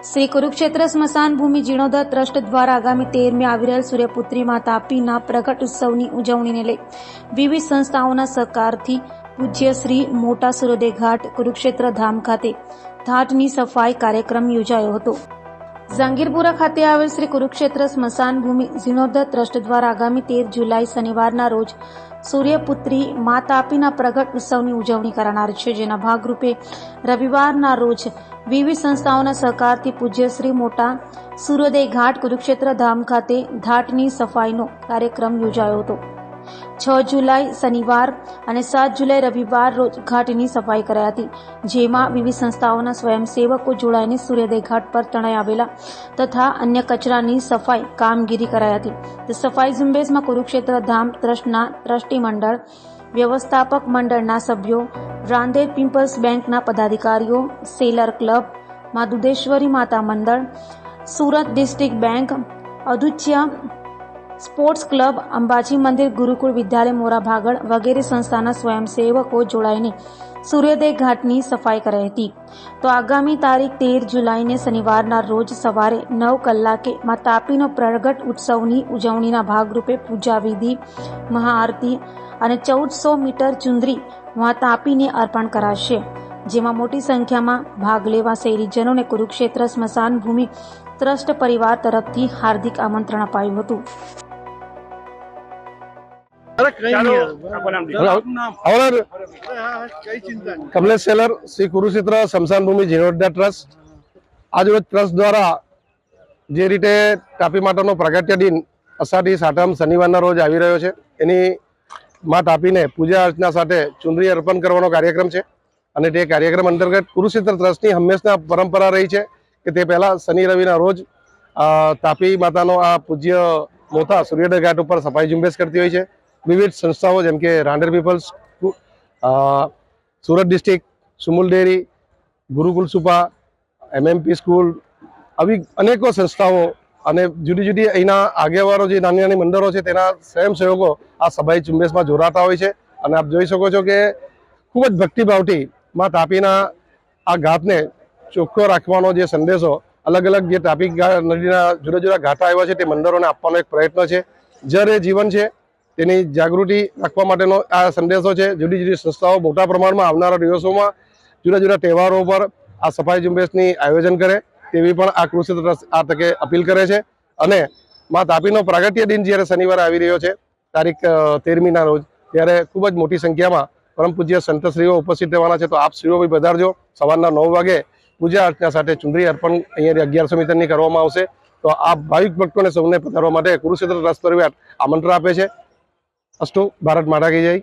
શ્રી કુરુક્ષેત્ર સ્મશાન ભૂમિ જીર્ણોદ્ધાર ટ્રસ્ટ દ્વારા આગામી તેરમી આવી રહેલ સૂર્યપુત્રી માતા તાપીના પ્રગટ ઉત્સવની ઉજવણીને લઈ વિવિધ સંસ્થાઓના સહકારથી પૂજ્ય શ્રી મોટા સૂર્યોદય ઘાટ કુરુક્ષેત્ર ધામ ખાતે ઘાટની સફાઈ કાર્યક્રમ યોજાયો હતો. ઝાંગીરપુરા ખાતે આવેલ શ્રી કુરુક્ષેત્ર સ્મશાન ભૂમિ જીર્ણોદ્ધાર ટ્રસ્ટ દ્વારા આગામી તેર જુલાઈ શનિવારના રોજ સૂર્યપુત્રી મા તાપીના પ્રગટ ઉત્સવની ઉજવણી કરનાર છે, જેના ભાગરૂપે રવિવારના રોજ વિવિધ સંસ્થાઓના સહકારથી પૂજ્ય શ્રી મોટા સૂર્યોદય ઘાટ કુરુક્ષેત્ર ધામ ખાતે ઘાટની સફાઈનો કાર્યક્રમ યોજાયો હતો. છ જુલાઈ શનિવાર અને સાત જુલાઈ રવિવાર રોજ ઘાટની સફાઈ કરાઈ હતી. જેમાં વિવિધ સંસ્થાઓના સ્વયંસેવકો જોડાઈને સૂર્યોદય ઘાટ પર તણાઈ આવેલા તથા અન્ય કચરાની સફાઈ કામગીરી કરાઈ હતી. સફાઈ ઝુંબેશમાં કુરુક્ષેત્ર ધામ ટ્રસ્ટના ટ્રસ્ટી મંડળ વ્યવસ્થાપક મંડળના સભ્યો, રાંદેર પીપલ્સ બેંકના પદાધિકારીઓ, સેલર ક્લબ મા દુધેશ્વરી માતા મંડળ, સુરત ડિસ્ટ્રિક્ટ બેંક, અધુચ્યા સ્પોર્ટ્સ ક્લબ અંબાજી મંદિર, ગુરુકુળ વિદ્યાલય, મોરા ભાગળ વગેરે સંસ્થાના સ્વયંસેવકો જોડાઈને સૂર્યોદય ઘાટની સફાઈ કરાઈ હતી. તો આગામી તારીખ તેર જુલાઈને શનિવારના રોજ સવારે નવ કલાકે માં તાપીનો પ્રગટ ઉત્સવની ઉજવણીના ભાગરૂપે પૂજા વિધિ, મહાઆરતી અને ચૌદસો મીટર ચુંદરી માં તાપીને અર્પણ કરાશે. જેમાં મોટી સંખ્યામાં ભાગ લેવા શહેરીજનોને કુરુક્ષેત્ર સ્મશાન ભૂમિ ટ્રસ્ટ પરિવાર તરફથી હાર્દિક આમંત્રણ અપાયું હતું. કમલેશ સેલર શ્રી કુરુક્ષેત્ર સ્મશાન ભૂમિ જીર્ણોદ્ધાર ટ્રસ્ટ. આજરોજ ટ્રસ્ટ દ્વારા જે રીતે તાપી માતાનો પ્રગટ્ય દિન અષાઢી સાતમ શનિવારના રોજ આવી રહ્યો છે એની માં તાપીને પૂજા અર્ચના સાથે ચુંદરી અર્પણ કરવાનો કાર્યક્રમ છે. અને તે કાર્યક્રમ અંતર્ગત કુરુક્ષેત્ર ટ્રસ્ટની હંમેશના પરંપરા રહી છે કે તે પહેલા શનિ રવિના રોજ તાપી માતાનો આ પૂજ્ય મોતા સૂર્યોદય ઘાટ ઉપર સફાઈ ઝુંબેશ કરતી હોય છે. વિવિધ સંસ્થાઓ જેમ કે Rander peoples Surat district, Sumul dairy, Gurukul Supa, MMP school, આવી અનેકો સંસ્થાઓ અને જુદી જુદી અહીંના આગેવાનો જે નાની નાની મંડળો છે તેના સ્વયંસેવકો આ સભાઈ ઝુંબેશમાં જોડાતા હોય છે. અને આપ જોઈ શકો છો કે ખૂબ જ ભક્તિભાવથી માં તાપીના આ ઘાટને ચોખ્ખો રાખવાનો જે સંદેશો અલગ અલગ જે તાપી નદીના જુદા જુદા ઘાટા આવ્યા છે તે મંદિરોને આપવાનો એક પ્રયત્ન છે. એ જીવન છે તેની જાગૃતિ રાખવા માટેનો આ સંદેશો છે. જુદી જુદી સંસ્થાઓ મોટા પ્રમાણમાં આવનારા દિવસોમાં જુદા જુદા તહેવારો પર આ સફાઈ ઝુંબેશની આયોજન કરે તેવી પણ આ કૃષિ આ તકે અપીલ કરે છે. અને મા તાપીનો પ્રાગટ્ય દિન જ્યારે શનિવારે આવી રહ્યો છે, તારીખ તેરમીના રોજ, ત્યારે ખૂબ જ મોટી સંખ્યામાં પરમ પૂજ્ય સંતશ્રીઓ ઉપસ્થિત રહેવાના છે. તો આપ શ્રીઓ બી પધારજો સવારના નવ વાગે પૂજા અર્ચના સાથે ચુંદડી અર્પણ અહીંયા અગિયારસો મીટરની કરવામાં આવશે. તો આ ભાવિક ભક્તોને સૌને પધારવા માટે કુરુક્ષેત્ર રસ પરિવાર આમંત્રણ આપે છે. અસ્તુ ભારત માતા કી જય.